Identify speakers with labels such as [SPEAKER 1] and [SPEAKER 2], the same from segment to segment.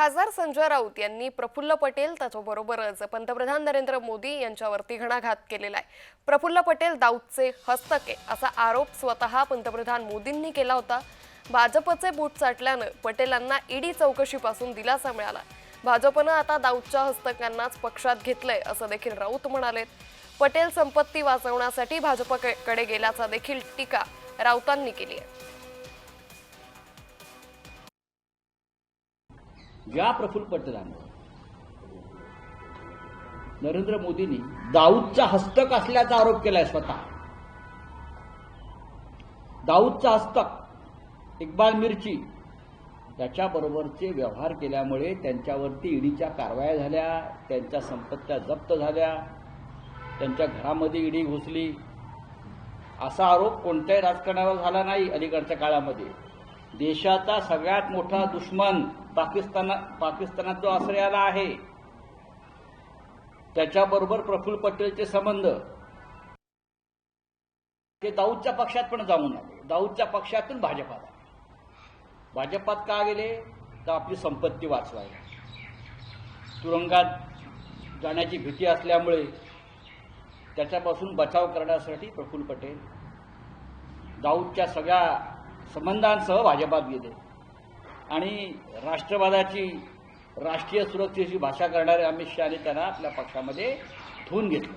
[SPEAKER 1] खासदार संजय राऊत यांनी प्रफुल्ल पटेल त्याच्याबरोबरच पंतप्रधान नरेंद्र मोदी यांच्यावरती घणाघात केलेला आहे. प्रफुल्ल पटेल दाऊदचे हस्तके असा आरोप स्वतः पंतप्रधान मोदींनी केला होता. भाजपचे बूट चाटल्यानं पटेलांना ईडी चौकशीपासून दिलासा मिळाला. भाजपनं आता दाऊदच्या हस्तकांनाच पक्षात घेतलंय असं देखील राऊत म्हणालेत पटेल संपत्ती वाचवण्यासाठी भाजपकडे गेल्याचा देखील टीका राऊतांनी केली आहे.
[SPEAKER 2] ज्या प्रफुल्ल पटेलांवर नरेंद्र मोदींनी दाऊदचा हस्तक असल्याचा आरोप केलाय स्वतः. दाऊदचा हस्तक इक्बाल मिरची त्याच्याबरोबरचे व्यवहार केल्यामुळे त्यांच्यावरती ईडीच्या कारवाया झाल्या त्यांच्या संपत्त्या जप्त झाल्या त्यांच्या घरामध्ये ईडी घुसली. असा आरोप कोणत्याही राजकारणावर झाला नाही अलीकडच्या काळामध्ये. देशाचा सगळ्यात मोठा दुश्मन पाकिस्तान पाकिस्तानात जो आश्रयाला आहे त्याच्याबरोबर प्रफुल्ल पटेलचे संबंध. ते दाऊदच्या पक्षात पण जाऊन आले. दाऊदच्या पक्षातून भाजपात आले. भाजपात का गेले? तर आपली संपत्ती वाचवायला? तुरुंगात जाण्याची भीती असल्यामुळे त्याच्यापासून बचाव करण्यासाठी प्रफुल्ल पटेल दाऊदच्या सगळ्या संबंधांसह भाजपात गेले. आणि राष्ट्रवादाची राष्ट्रीय सुरक्षेची भाषा करणारे अमित शहाने त्यांना आपल्या पक्षामध्ये ठेवून घेतलं.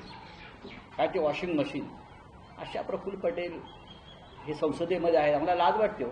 [SPEAKER 2] काय ते वॉशिंग मशीन. अशा प्रफुल्ल पटेल हे संसदेमध्ये आहे आम्हाला लाज वाटते हो.